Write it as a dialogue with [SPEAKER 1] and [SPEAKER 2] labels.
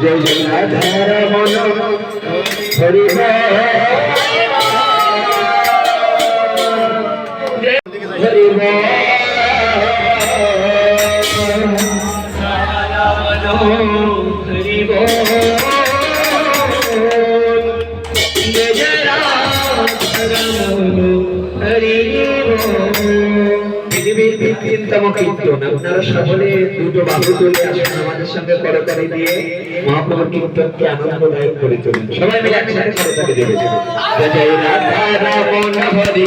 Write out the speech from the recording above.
[SPEAKER 1] জয় জয় রাধা রমন হরি পৃথিবীর বিকৃততম কীর্তন আপনারা সকলে দুটো বাহু তুলে আসুন আমাদের সঙ্গে করতালি দিয়ে। মহাপ্রভুর কীর্তনকে আনন্দদায়ক করে তুলুন সবাই মিলে একসাথে করতালি দেবে জয় রাধা রমন হরি।